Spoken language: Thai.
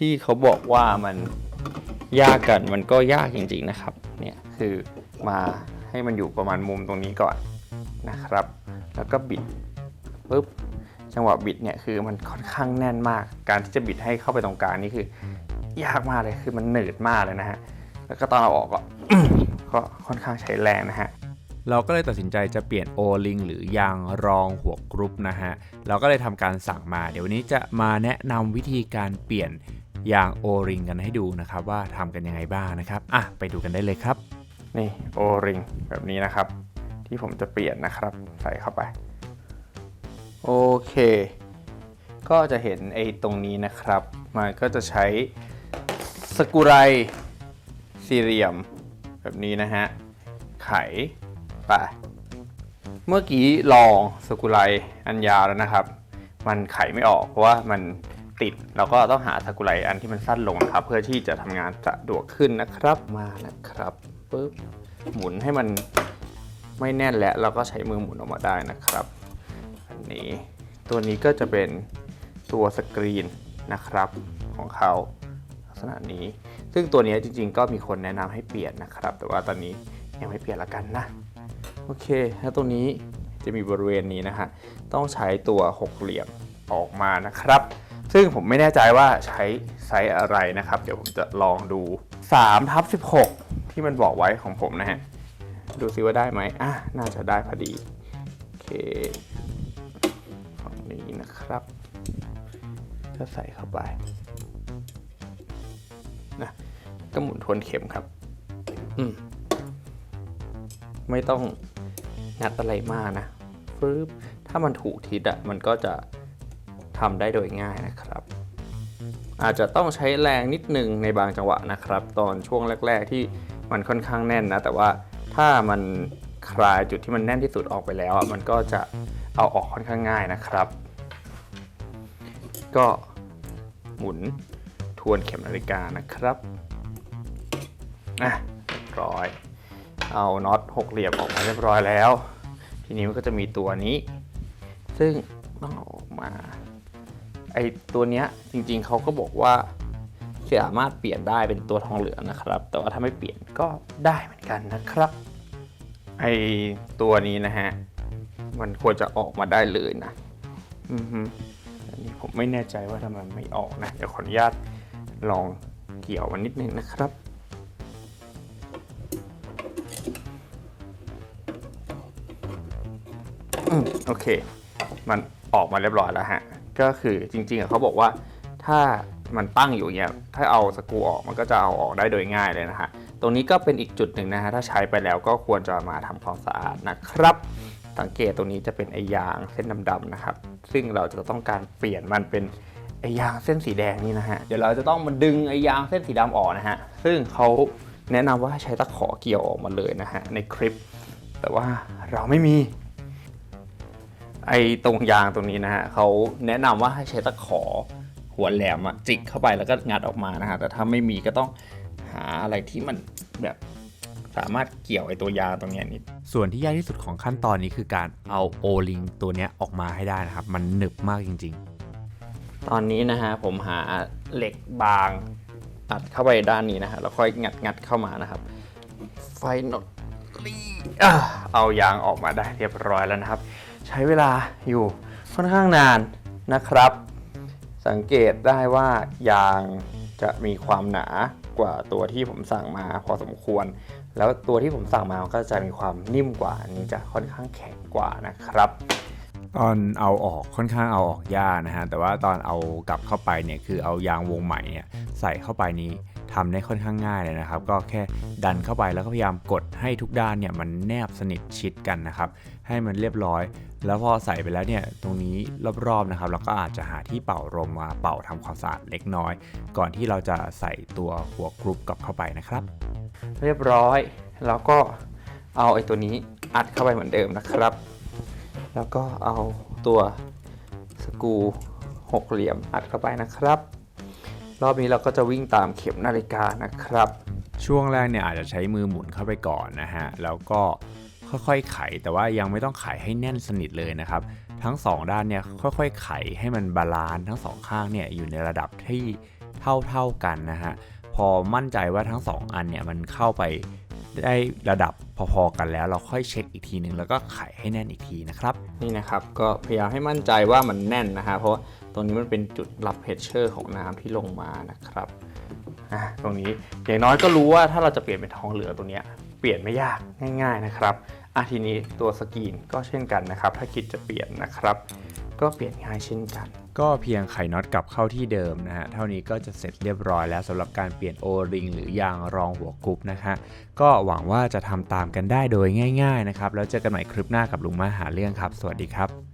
ที่เขาบอกว่ามันยากกันมันก็ยากจริงๆนะครับ เนี่ยคือมาให้มันอยู่ประมาณมุมตรงนี้ก่อนนะครับ แล้วก็บิดปุ๊บจังหวะบิดเนี่ยคือมันค่อนข้างแน่นมาก การที่จะบิดให้เข้าไปตรงกลางนี่คือยากมากเลยคือมันหนืดมากเลยนะฮะแล้วก็ตอนเอาออกก็ก็ค่อนข้างใช้แรงนะฮะเราก็เลยตัดสินใจจะเปลี่ยนโอลิงหรือยางรองหัวกรุ๊ปนะฮะ เราก็เลยทำการสั่งมา เดี๋ยววันนี้จะมาแนะนำวิธีการเปลี่ยน อย่างโอริงกันให้ดูนะครับว่าทำกันยังไงบ้างนะครับอะไปดูกันได้เลยครับ นี่โอริงแบบนี้นะครับ ที่ผมจะเปลี่ยนนะครับ ใส่เข้าไป โอเค ก็จะเห็นไอ้ตรงนี้นะครับมันก็จะใช้สกรูไรสี่เหลี่ยม แบบนี้นะฮะ ไขไปเมื่อกี้ลองสกรูไรอันยาวแล้วนะครับ มันไขไม่ออกเพราะว่ามัน ติด เราก็ต้องหาสกรูไรอันที่มันสั้นลงนะครับ เพื่อที่จะทำงานสะดวกขึ้นนะครับมานะครับปึ๊บหมุนให้มันไม่แน่นและเราก็ใช้มือหมุนออกมาได้นะครับอันนี้ตัวนี้ก็จะเป็นตัวสกรีนนะครับของเขาลักษณะนี้ ซึ่งตัวนี้จริงๆ ก็มีคนแนะนำให้เปลี่ยนนะครับ แต่ว่าตอนนี้ยังไม่เปลี่ยนละกันนะโอเคแล้วตรงนี้จะมีบริเวณนี้นะฮะต้องใช้ตัวหกเหลี่ยมออกมานะครับ ซึ่งผมไม่แน่ใจว่าใช้ไซส์อะไรนะครับ เดี๋ยวผมจะลองดู3ทับ16 ที่มันบอกไว้ของผมนะฮะ ดูซิว่าได้ไหมอะ น่าจะได้พอดี โอเคฝั่งนี้นะครับก็ใส่เข้าไปนะก็หมุนทวนเข็มครับ อืม ไม่ต้องงัดอะไรมากนะฟึบถ้ามันถูกทิศอะมันก็จะ ทำได้โดยง่ายนะครับ อาจจะต้องใช้แรงนิดนึงในบางจังหวะนะครับ ตอนช่วงแรก ๆ ที่มันค่อนข้างแน่นนะ แต่ว่าถ้ามันคลายจุดที่มันแน่นที่สุดออกไปแล้วมันก็จะเอาออกค่อนข้างง่ายนะครับ ก็หมุนทวนเข็มนาฬิกานะครับอะเรียบร้อย เอาน็อตหกเหลี่ยมออกมาเรียบร้อยแล้ว ทีนี้มันก็จะมีตัวนี้ ซึ่งต้องเอาออกมา ไอตัวเนี้ยจริงๆเขาก็บอกว่าสามารถเปลี่ยนได้เป็นตัวทองเหลืองนะครับ แต่ว่าถ้าไม่เปลี่ยนก็ได้เหมือนกันนะครับ ไอตัวนี้นะฮะ มันควรจะออกมาได้เลยนะ อือฮึอันนี้ผมไม่แน่ใจว่าทำไมไม่ออกนะ เดี๋ยวขออนุญาตลองเกี่ยวมันนิดนึงนะครับอืมโอเค มันออกมาเรียบร้อยแล้วฮะ ก็คือจริงๆเขาบอกว่าถ้ามันตั้งอยู่เงี้ยถ้าเอาสกรูออกมันก็จะเอาออกได้โดยง่ายเลยนะฮะตรงนี้ก็เป็นอีกจุดหนึ่งนะฮะถ้าใช้ไปแล้วก็ควรจะมาทำความสะอาดนะครับ สังเกตตรงนี้จะเป็นไอยางเส้นดำๆนะครับ ซึ่งเราจะต้องการเปลี่ยนมันเป็นไอยางเส้นสีแดงนี่นะฮะเดี๋ยวเราจะต้องมาดึงไอยางเส้นสีดำออกนะฮะซึ่งเขาแนะนำว่าใช้ตะขอเกี่ยวออกมาเลยนะฮะในคลิป แต่ว่าเราไม่มี ไอ้ตรงยางตรงนี้นะฮะเขาแนะนำว่าให้ใช้ตะขอหัวแหลมอะจิกเข้าไปแล้วก็งัดออกมานะฮะแต่ถ้าไม่มีก็ต้องหาอะไรที่มันแบบสามารถเกี่ยวไอ้ตัวยางตรงเนี้ยนิด ส่วนที่ยากที่สุดของขั้นตอนนี้คือการเอาโอลิงตัวเนี้ยออกมาให้ได้นะครับ มันหนึบมากจริง ๆ ตอนนี้นะฮะผมหาเหล็กบางอัดเข้าไปด้านนี้นะฮะแล้วค่อยงัดงัดเข้ามานะครับ ไฟนอ ลี่เอายางออกมาได้เรียบร้อยแล้วนะครับ ใช้เวลาอยู่ค่อนข้างนานนะครับ สังเกตได้ว่ายางจะมีความหนากว่าตัวที่ผมสั่งมาพอสมควร แล้วตัวที่ผมสั่งมาก็จะมีความนิ่มกว่าอันนี้จะค่อนข้างแข็งกว่านะครับ ตอนเอาออกค่อนข้างเอาออกยากนะฮะแต่ว่าตอนเอากลับเข้าไปเนี่ยคือเอายางวงใหม่เนี่ยใส่เข้าไปนี้ ทำได้ค่อนข้างง่ายเลยนะครับ ก็แค่ดันเข้าไปแล้วก็พยายามกดให้ทุกด้านเนี่ยมันแนบสนิทชิดกันนะครับ ให้มันเรียบร้อย แล้วพอใส่ไปแล้วเนี่ยตรงนี้รอบๆนะครับ เราก็อาจจะหาที่เป่าลมมาเป่าทำความสะอาดเล็กน้อย ก่อนที่เราจะใส่ตัวหัวกรุ๊ปกลับเข้าไปนะครับ เรียบร้อยแล้วก็เอาไอ้ตัวนี้อัดเข้าไปเหมือนเดิมนะครับ แล้วก็เอาตัวสกรูหกเหลี่ยมอัดเข้าไปนะครับ รอบนี้เราก็จะวิ่งตามเข็มนาฬิกานะครับ ช่วงแรกเนี่ยอาจจะใช้มือหมุนเข้าไปก่อนนะฮะ แล้วก็ค่อยๆไข แต่ว่ายังไม่ต้องไขให้แน่นสนิทเลยนะครับ ทั้งสองด้านเนี่ยค่อยๆไขให้มันบาลานซ์ทั้งสองข้างเนี่ยอยู่ในระดับที่เท่าๆกันนะฮะ พอมั่นใจว่าทั้ง 2 อันเนี่ยมันเข้าไป ได้ระดับพอๆกันแล้ว เราค่อยเช็คอีกทีหนึ่งแล้วก็ไขให้แน่นอีกทีนะครับ นี่นะครับก็พยายามให้มั่นใจว่ามันแน่นนะฮะเพราะตรงนี้มันเป็นจุดรับเพชเชอร์ของน้ำที่ลงมานะครับอะตรงนี้อย่างน้อยก็รู้ว่าถ้าเราจะเปลี่ยนเป็นทองเหลืองตัวเนี้ยเปลี่ยนไม่ยากง่าย ๆนะครับอะทีนี้ตัวสกรีนก็เช่นกันนะครับ ถ้าคิดจะเปลี่ยนนะครับ ก็เปลี่ยนง่ายเช่นกัน ก็เพียงไขน็อตกลับเข้าที่เดิมนะฮะ เท่านี้ก็จะเสร็จเรียบร้อยแล้วสำหรับการเปลี่ยนโอริงหรือยางรองหัวกรุ๊ปนะฮะ ก็หวังว่าจะทำตามกันได้โดยง่าย ๆนะครับ แล้วเจอกันใหม่คลิปหน้ากับลุงมาหาเรื่องครับ สวัสดีครับ